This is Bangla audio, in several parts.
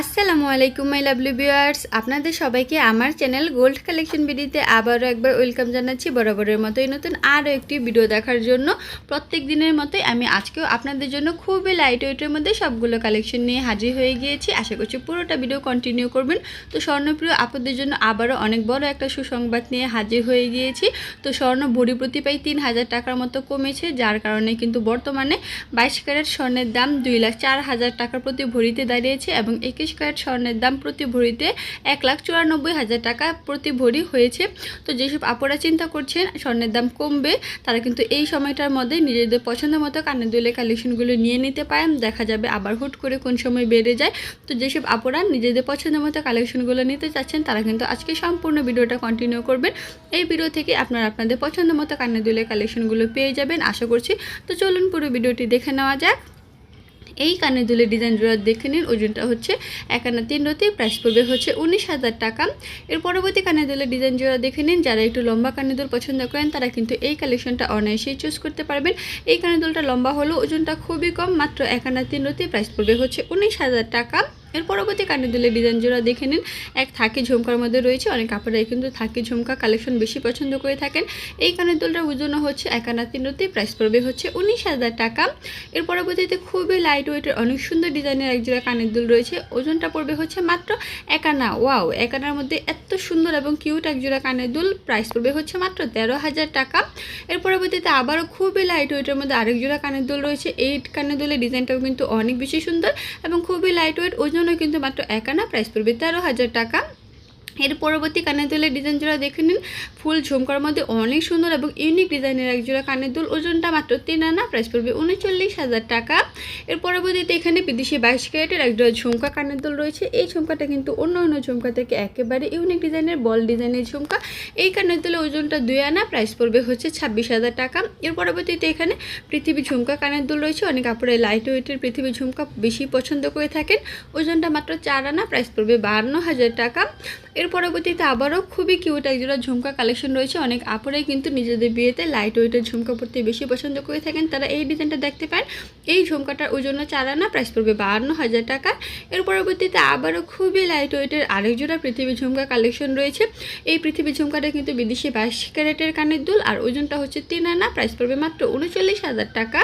আসসালামু আলাইকুম মাই লাভলি ভিউয়ার্স আপনাদের সবাইকে আমার চ্যানেল গোল্ড কালেকশন ভিডিওতে আবারও একবার ওয়েলকাম জানাচ্ছি বরাবরের মতোই নতুন আরও একটি ভিডিও দেখার জন্য। প্রত্যেক দিনের মতোই আমি আজকেও আপনাদের জন্য খুবই লাইট ওয়েটের মধ্যে সবগুলো কালেকশন নিয়ে হাজির হয়ে গিয়েছি। আশা করছি পুরোটা ভিডিও কন্টিনিউ করবেন। তো স্বর্ণপ্রিয় আপনাদের জন্য আবারও অনেক বড় একটা সুসংবাদ নিয়ে হাজির হয়ে গিয়েছি। তো স্বর্ণ ভরি প্রতি পাই তিন হাজার টাকার মতো কমেছে, যার কারণে কিন্তু বর্তমানে বাইশ ক্যারেট স্বর্ণের দাম দুই লাখ চার হাজার টাকার প্রতি ভরিতে দাঁড়িয়েছে এবং একুশ ক্যারেট স্বর্ণের দাম প্রতি ভরিতে এক লাখ চুরানব্বই হাজার টাকা প্রতি ভরি হয়েছে। তো যেসব আপুরা চিন্তা করছেন স্বর্ণের দাম কমবে, তারা কিন্তু এই সময়টার মধ্যে নিজেদের পছন্দ মতো কানের দুলের কালেকশনগুলো নিয়ে নিতে পারেন। দেখা যাবে আবার হুট করে কোন সময় বেড়ে যায়। তো যেসব আপুরা নিজেদের পছন্দ মতো কালেকশনগুলো নিতে চাচ্ছেন, তারা কিন্তু আজকে সম্পূর্ণ ভিডিওটা কন্টিনিউ করবেন। এই ভিডিও থেকে আপনারা আপনাদের পছন্দ মতো কানের দুলের কালেকশনগুলো পেয়ে যাবেন, আশা করছি। তো চলুন পুরো ভিডিওটি দেখে নেওয়া যাক। এই কানের দুলের ডিজাইন জোড়া দেখে নিন। ওজনটা হচ্ছে একান্ন তিন রতি প্রাইস পড়বে হচ্ছে উনিশ হাজার টাকা। এর পরবর্তী কানের দুলের ডিজাইন জোড়া দেখে নিন। যারা একটু লম্বা কানে দুল পছন্দ করেন, তারা কিন্তু এই কালেকশনটা অনায়াসেই চুজ করতে পারবেন। এই কানের দুলটা লম্বা হলেও ওজনটা খুবই কম, মাত্র একান্ন তিন রতি প্রাইস পড়বে হচ্ছে উনিশ হাজার টাকা। এর পরবর্তী কানের দুলের ডিজাইন জোড়া দেখে নিন। এক থাকি ঝুমকার মধ্যে রয়েছে, অনেক কাপড়াই কিন্তু থাকি ঝুমকা কালেকশন বেশি পছন্দ করে থাকেন। এই কানের দুলটার ওজন হচ্ছে একানা তিন রতি প্রাইস পড়বে হচ্ছে উনিশ হাজার টাকা। এর পরবর্তীতে খুবই লাইট ওয়েটের অনেক সুন্দর ডিজাইনের এক জোড়া কানের দুল রয়েছে, ওজনটা পড়বে হচ্ছে মাত্র একানা ওয়াও একানার মধ্যে এত সুন্দর এবং কিউট এক জোড়া কানের দুল প্রাইস পড়বে হচ্ছে মাত্র তেরো হাজার টাকা। এর পরবর্তীতে আবারও খুবই লাইট ওয়েটের মধ্যে আরেক জোড়া কানের দুল রয়েছে, এই কানের দুলের ডিজাইনটাও কিন্তু অনেক বেশি সুন্দর এবং খুবই লাইট ওয়েট ওজনও কিন্তু মাত্র একানা প্রাইস পড়বে তেরো হাজার টাকা। এর পরবর্তী কানের দুলের ডিজাইন জোড়া দেখে নিন। ফুল ঝুমকার মধ্যে অনেক সুন্দর এবং ইউনিক ডিজাইনের এক জোড়া কানের দুল। ওজনটা মাত্র তিন আনা প্রাইস পড়বে উনচল্লিশ হাজার টাকা। এর পরবর্তীতে এখানে বিদেশি বাইশ ক্যারেটের এক জোড়া ঝুমকা কানের দুল রয়েছে। এই ঝুমকাটা কিন্তু অন্য অন্য ঝুমকা থেকে একেবারে ইউনিক ডিজাইনের বল ডিজাইনের ঝুমকা। এই কানের দুলের ওজনটা দুই আনা প্রাইস পড়বে হচ্ছে ছাব্বিশ হাজার টাকা। এর পরবর্তীতে এখানে পৃথিবী ঝুমকা কানের দুল রয়েছে। অনেক কাপড়ে লাইট ওয়েটের পৃথিবী ঝুমকা বেশি পছন্দ করে থাকেন। ওজনটা মাত্র চার আনা প্রাইস পড়বে বাহান্ন হাজার টাকা। এর পরবর্তীতে আবারও খুবই কিউট একজোড়া ঝুমকা কালেকশন রয়েছে। অনেক আপুরাই কিন্তু নিজেদের বিয়েতে লাইট ওয়েটের ঝুমকা পরতে বেশি পছন্দ করে থাকেন। তারা এই ডিজাইনটা দেখতে পান। এই ঝুমকাটার ওজন চার আনা প্রাইস পড়বে বাহান্ন হাজার টাকা। এর পরবর্তীতে আবারও খুবই লাইট ওয়েটের আরেক জোড়া পৃথিবী ঝুমকা কালেকশন রয়েছে। এই পৃথিবী ঝুমকাটা কিন্তু বিদেশি বাইশ ক্যারেটের কানের দুল। আর ওজনটা হচ্ছে তিন আনা প্রাইস পড়বে মাত্র উনচল্লিশ হাজার টাকা।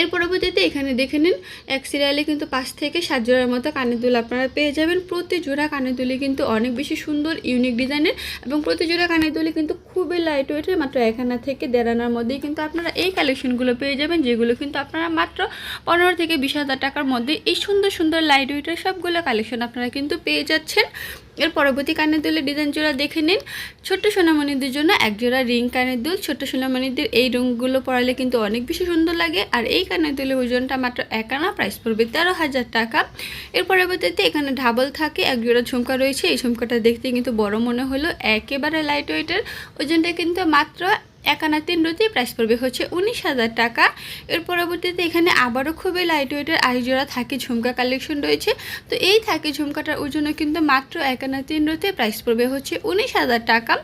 এর পরবর্তীতে এখানে দেখে নিন, এক সিরিয়ালে কিন্তু পাঁচ থেকে সাত জোড়ার মতো কানের দুল আপনারা পেয়ে যাবেন। প্রতি জোড়া কানের দুলি কিন্তু অনেক বেশি সুন্দর ইউনিক ডিজাইনের এবং প্রতি জোড়া কানের দুলি কিন্তু খুবই লাইট ওয়েটের মাত্র এক আনা থেকে দেড় আনার মধ্যেই কিন্তু আপনারা এই কালেকশনগুলো পেয়ে যাবেন, যেগুলো কিন্তু আপনারা মাত্র পনেরো থেকে বিশ হাজার টাকার মধ্যে এই সুন্দর সুন্দর লাইট ওয়েটের সবগুলো কালেকশন আপনারা কিন্তু পেয়ে যাচ্ছেন। এর পরবর্তী কানের দুলের ডিজাইন জোড়া দেখে নিন। ছোট্ট সোনামণিদের জন্য এক জোড়া রিং কানের দুল। ছোট্ট সোনামণিদের এই রঙগুলো পরালে কিন্তু অনেক বেশি সুন্দর লাগে। আর এই কানের দুলের ওজনটা মাত্র এক আনা প্রাইস পড়বে তেরো হাজার টাকা। এর পরবর্তীতে এখানে ঢাবল থাকে, এক জোড়া ঝুমকা রয়েছে। এই ঝুমকাটা দেখতে কিন্তু বড় মনে হলো, একেবারে লাইট ওয়েটের ওজনটা কিন্তু মাত্র একানা তিন রুটি প্রাইস পড়বে হচ্ছে উনিশ হাজার টাকা। এর পরবর্তীতে এখানে আবারও খুবই লাইট ওয়েটের আইজোড়া থাকি ঝুমকা কালেকশন রয়েছে। তো এই থাকি ঝুমকাটার ওজনও কিন্তু মাত্র একানা তিন রুটি প্রাইস পড়বে হচ্ছে উনিশ হাজার টাকা।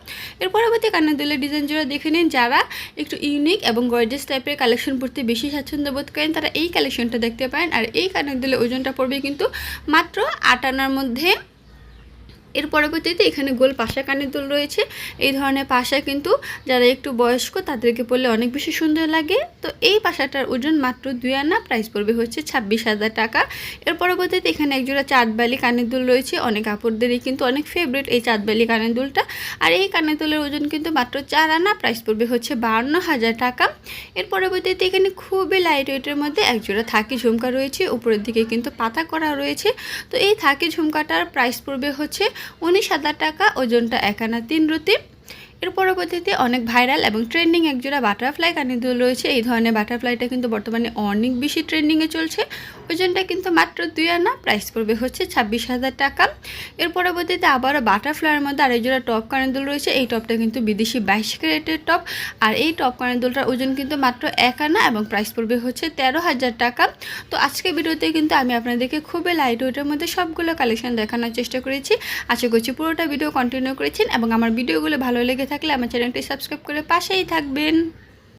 এর পরবর্তী কানের দুলের ডিজাইন জোড়া দেখে নিন। যারা একটু ইউনিক এবং গর্জেস টাইপের কালেকশন পড়তে বেশি স্বাচ্ছন্দ্য বোধ করেন, তারা এই কালেকশনটা দেখতে পারেন। আর এই কানের দুলের ওজনটা পড়বে কিন্তু মাত্র আট আনার মধ্যে। এর পরবর্তীতে এখানে গোল পাশা কানের দুল রয়েছে। এই ধরনের পাশা কিন্তু যারা একটু বয়স্ক, তাদেরকে পরলে অনেক বেশি সুন্দর লাগে। তো এই পাশাটার ওজন মাত্র দুই আনা প্রাইস পড়বে হচ্ছে ছাব্বিশ হাজার টাকা। এর পরবর্তীতে এখানে একজোড়া চাঁদবালি কানের দুল রয়েছে। অনেক কাপড়দেরই কিন্তু অনেক ফেভারিট এই চাঁদবালি কানের দুলটা। আর এই কানের দুলের ওজন কিন্তু মাত্র চার আনা প্রাইস পড়বে হচ্ছে বাহান্ন হাজার টাকা। এর পরবর্তীতে এখানে খুবই লাইট ওয়েটের মধ্যে একজোড়া থাকি ঝুমকা রয়েছে। উপরের দিকে কিন্তু পাতা করা রয়েছে। তো এই থাকি ঝুমকাটার প্রাইস পড়বে হচ্ছে উনিশ হাজার টাকা ওজনটা একানা তিন রুটি এর পরবর্তীতে অনেক ভাইরাল এবং ট্রেন্ডিং একজোড়া বাটারফ্লাই কানিদুল রয়েছে। এই ধরনের বাটারফ্লাইটা কিন্তু বর্তমানে অনেক বেশি ট্রেন্ডিংয়ে চলছে। ওজনটা কিন্তু মাত্র দুই আনা, প্রাইস পড়বে হচ্ছে ছাব্বিশ হাজার টাকা। এর পরবর্তীতে আবারও বাটারফ্লাইয়ের মধ্যে আরেক জোড়া টপ কানিদুল রয়েছে। এই টপটা কিন্তু বিদেশি বাইশ ক্যারেটের টপ। আর এই টপ কানিদুলটার ওজন কিন্তু মাত্র এক আনা এবং প্রাইস পড়বে হচ্ছে তেরো হাজার টাকা। তো আজকে ভিডিওতে কিন্তু আমি আপনাদেরকে খুবই লাইট ওয়েটের মধ্যে সবগুলো কালেকশন দেখানোর চেষ্টা করেছি। আশা করছি পুরোটা ভিডিও কন্টিনিউ করেছেন এবং আমার ভিডিওগুলো ভালো লেগে থাকলে আমার চ্যানেলটি সাবস্ক্রাইব করে পাশেই থাকবেন।